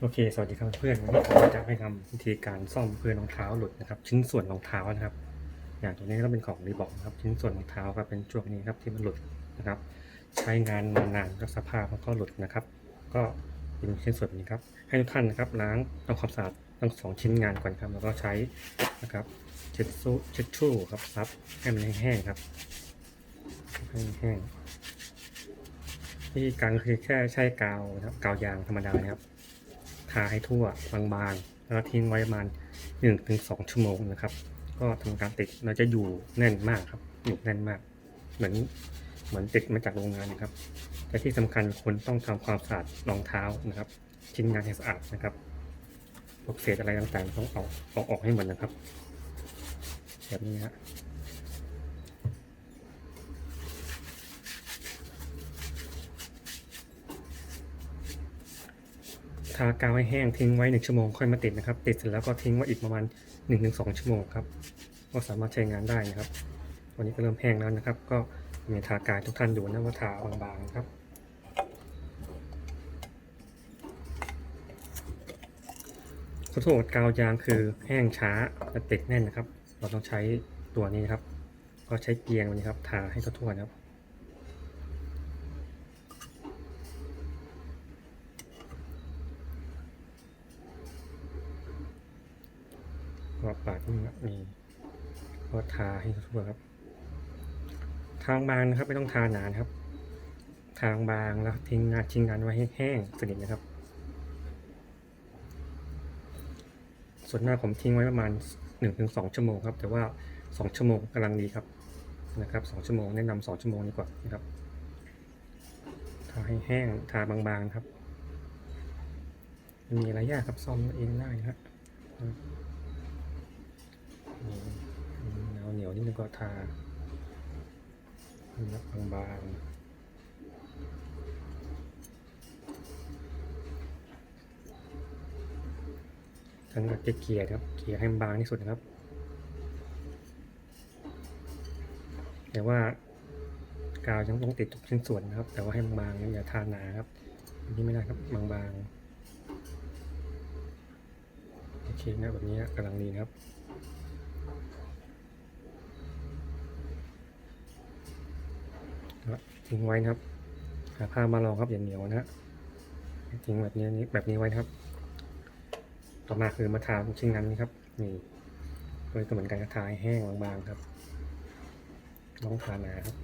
โอเค สวัสดีครับเพื่อนวันนี้ผมจะให้ทำวิธีการซ่อมเพื่อนรองเท้าหลุดนะครับ ชิ้นส่วนรองเท้านะครับ อย่างตัวนี้ก็เป็นของรีบอกนะครับ ชิ้นส่วนรองเท้าก็เป็นช่วงนี้ครับที่มันหลุดนะครับ ใช้งานมานานก็สภาพมันก็หลุดนะครับ ก็เป็นชิ้นส่วนนี้ครับ ให้ทุกท่านนะครับล้างทำความสะอาดทั้งสองชิ้นงานก่อนครับ แล้วก็ใช้นะครับเช็ดซูเช็ดชู่ครับซับให้มันแห้งๆครับให้มันแห้งวิธีการก็คือแค่ใช้กาวนะครับกาวยางธรรมดานะครับ ทาให้ทั่วบางๆแล้วทิ้งไว้ประมาณ1-2 ชั่วโมงนะครับ ก็ทำการติดเราจะอยู่แน่นมากครับ อยู่แน่นมาก เหมือนเหมือนติดมาจากโรงงานนะครับ แต่ที่สำคัญคุณต้องทำความสะอาดรองเท้านะครับ ชิ้นงานให้สะอาดนะครับพวกเศษอะไรต่างๆต้องเอาเอาออกให้หมดนะครับแบบนี้ฮะ ทากาวให้แห้งทิ้งไว้หนึ่งชั่วโมงค่อยมาติดนะครับ ติดเสร็จแล้วก็ทิ้งไว้อีกประมาณ1นถึงสชั่วโมงครับก็สามารถใช้งานได้นะครับวันนี้ก็เริ่มแห้งแล้วนะครับ ก็มีทากายทุกท่านดูนะว่าทาบางๆครับขอโทษกาวยางคือแห้งช้าแต่ติดแน่นนะครับ เราต้องใช้ตัวนี้ครับ ก็ใช้เกลียงวันนี้ครับทาให้ทั่วๆนะครับ ก็ ปาดนี่ครับนี่ก็ทาให้ทั่วครับ ทางบางนะครับไม่ต้องทาหนานะครับ ทางบางแล้วทิ้งงานทิ้งงานไว้ให้แห้งสนิทนะครับ ส่วนหน้ากผมทิ้งไว้ประมาณ 1-2 ชั่วโมงครับ แต่ว่า 2 ชั่วโมงกำลังดีครับนะครับ2ชั่วโมงแนะนำ2ชั่วโมงดีกว่านะครับทาให้แห้งทาบางๆครับม่มีอะไรยากครับซ่อมเองได้นะครับ เหนียวเหนียวนิดนึงก็ทานับบางๆทั้งกับเกลี่ยครับ เกลี่ยให้บางที่สุดนะครับ แต่ว่ากาวยังต้องติดทุกชิ้นส่วนนะครับ แต่ว่าให้มันบางอย่าทาหนาครับ อันนี้ไม่ได้ครับบางๆ โอเคนะแบบนี้กำลังดีนะครับ ทิ้งไว้นะครับหาผ้ามารองครับอย่าเหนียวนะฮะทิ้งแบบนี้แบบนี้ไว้นะครับ ต่อมาคือมาทาชิ้นนั้นนี่ครับนี่เลยก็เหมือนกันก็ทาให้แห้งบางๆครับน้องทาหนาครับ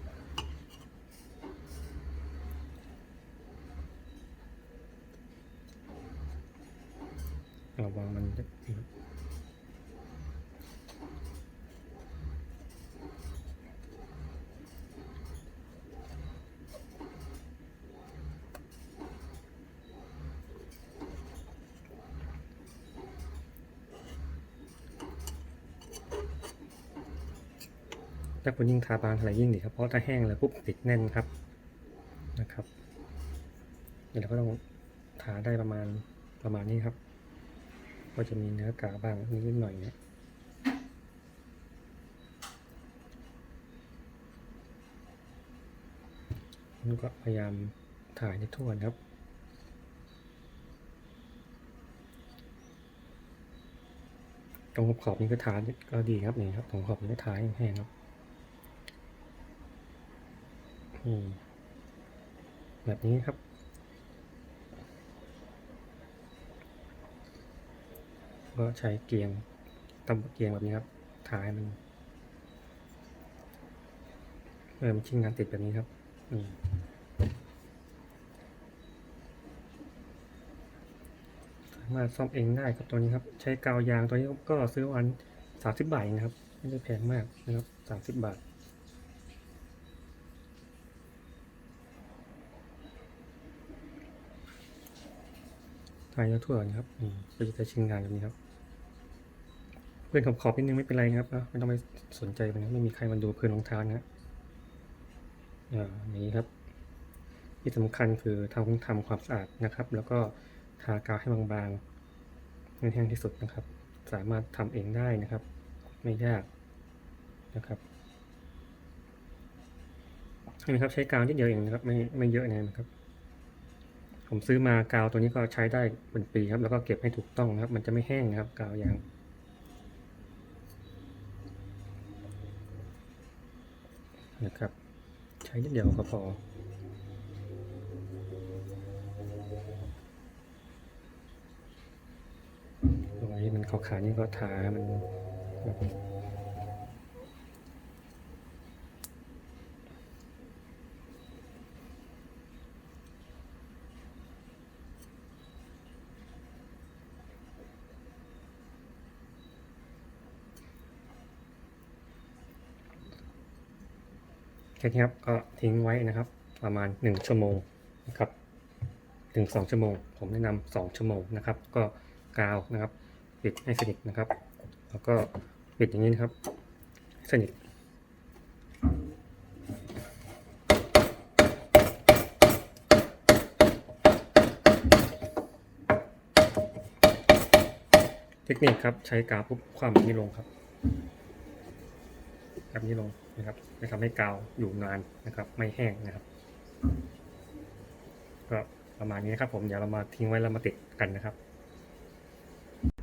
ระวังมัน ถ้าคุณยิ่งทาบางเท่าไหร่ยิ่งดีครับเพราะถ้าแห้งแล้วปุ๊บติดแน่นครับนะครับเดี๋ยวเราก็ต้องทาได้ประมาณประมาณนี้ครับ ก็จะมีเนื้อกาบางนิดหน่อยเนี่ยนี่ก็พยายามถ่ายให้ทั่วนะครับ ตรงขอบนี้ก็ทาก็ดีครับนี่ครับตรงขอบนี้ก็ทาแห้งครับ อืม แบบนี้ครับ ก็ใช้เกียงตำเกียงแบบนี้ครับทาให้มันเริ่มนชิ้นงานติดแบบนี้ครับนี่สามารถซ่อมเองได้ครับตัวนี้ครับ ใช้กาวยางตัวนี้ก็ซื้อวันสามสิบบาทนะครับ ไม่ได้แพงมากนะครับสามสิบบาท ทายทั่วนะครับนี่ก็จะใช้ชิ้นงานแบบนี้ครับ เพื่อนขอบขอบๆนิดนึงไม่เป็นไรนะครับนะไม่ต้องไปสนใจมันนะไม่มีใครมาดูเพื่อนรองเท้านะอ่าอย่างนี้ครับ ที่สำคัญคือทำทำความสะอาดนะครับ แล้วก็ทากาวให้บางๆให้แห้งที่สุดนะครับ สามารถทำเองได้นะครับ ไม่ยากนะครับนไหมครับใช้กาวนิดเดียวเองนะครับไม่ไม่เยอะนะครับ ผมซื้อมากาวตัวนี้ก็ใช้ได้เป็นปีครับ แล้วก็เก็บให้ถูกต้องครับ มันจะไม่แห้งครับกาวยางนะครับ ใช้นิดเดียวก็พอตรงนี้มันขาวๆนี่ก็ทามันแแค่นี้ครับก็ทิ้งไว้นะครับ ประมาณ 1 ชั่วโมงนะครับถึง 2 ชั่วโมง ผมแนะนำ2ชั่วโมงนะครับ ก็กาวนะครับปิดให้สนิทนะครับ แล้วก็ปิดอย่างนี้นะครับ สนิทเทคนิคครับ ใช้กาวปุ๊บความนี้ลงครับ แบบนี้ลงนะครับจะทำให้กาวอยู่นานนะครับ ไม่แห้งนะครับ ก็ประมาณนี้นะครับผมเดี๋ยวเรามาทิ้งไว้แล้วมาติดกันนะครับ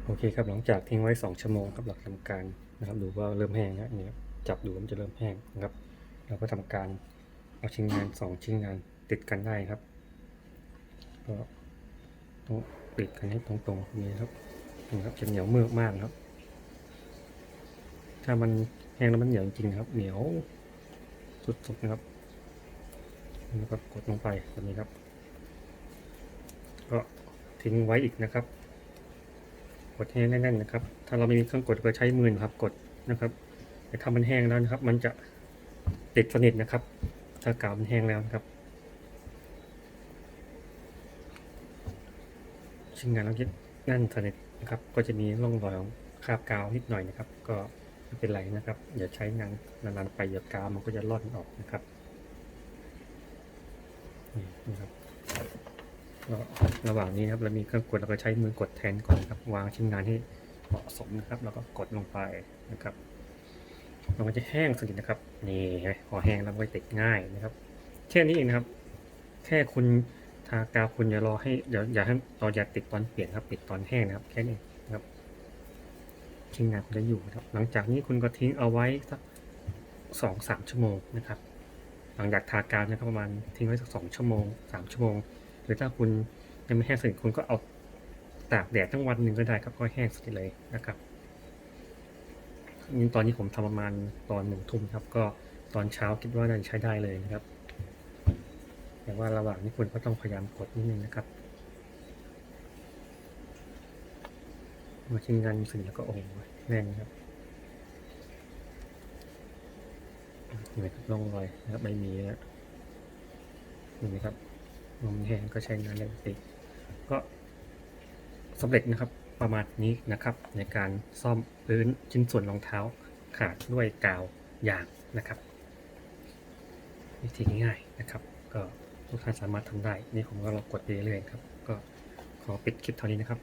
โอเคครับหลังจากทิ้งไว้ 2 ชั่วโมงครับหลักทำการนะครับ ดูว่าเริ่มแห้งแล้วนี่จับดูมันจะเริ่มแห้งนะครับ เราก็ทำการเอาชิ้นงาน 2 ชิ้นงานติดกันได้ครับก็ต้องปิดกันให้ตรงๆนี่ครับนี่ครับจะเหนียวเมือกมากครับ ถ้ามัน แห้งแล้วมันเหนียวจริงครับเหนียวสุดๆนะครับแล้วก็กดลงไปแบบนี้ครับ ก็ทิ้งไว้อีกนะครับ กดให้แน่นๆนะครับ ถ้าเราไม่มีเครื่องกดก็ใช้มือนะครับกดนะครับแต่ถ้ามันแห้งแล้วนะครับ มันจะติดสนิทนะครับ ถ้ากาวมันแห้งแล้วนะครับชิ้นงานเรายึดแน่นสนิทนะครับ ก็จะมีร่องรอยของคราบกาวนิดหน่อยนะครับ ก็ ไม่เป็นไรนะครับอย่าใช้งานนานๆไปเดี๋ยวกาวมันก็จะร่อนออกนะครับนี่นะครับก็ระหว่างนี้นะครับเรามีเครื่องกดเราก็ใช้มือกดแทนก่อนครับ วางชิ้นงานให้เหมาะสมนะครับ แล้วก็กดลงไปนะครับมันจะแห้งสนิทนะครับนี่ห็นไหมพอแห้งแล้วมันก็ติดง่ายนะครับแค่นี้เองนะครับ แค่คุณทากาวคุณอย่ารอให้อย่าอย่าให้ตอนอย่าติดตอนเปลี่ยนครับ ติดตอนแห้งนะครับ แค่นี้ นะครับชิ้นงานคุณจะอยู่ครับ หลังจากนี้คุณก็ทิ้งเอาไว้สักสองสามชั่วโมงนะครับ หลังจากทากาวนะครับประมาณทิ้งไว้สักสองชั่วโมงสามชั่วโมง หรือถ้าคุณยังไม่แห้งสนิทคุณก็เอาตากแดดทั้งวันหนึ่งก็ได้ครับก็แห้งสนิทเลยนะครับนี่ตอนนี้ผมทำประมาณตอนหนึ่งทุ่มครับ ก็ตอนเช้าคิดว่าน่าจะใช้ได้เลยนะครับ แต่ว่าระหว่างนี้คุณก็ต้องพยายามกดนิดนึงนะครับ มาชิ้นงานสนิทแล้วก็โอ้โหแน่นครับเห็นไหมครับร่องรอยนะครับไม่มีนะเห็นไหมครับนมแห้งก็ใช้งานได้ปกติก็สำเร็จนะครับประมาณนี้นะครับ ในการซ่อมพื้นชิ้นส่วนรองเท้าขาดด้วยกาวยางนะครับวิธีง่ายๆนะครับ ก็ทุกท่านสามารถทำได้ นี่ผมก็ลองกดไปเรื่อยๆครับ ก็ขอปิดคลิปเท่านี้นะครับ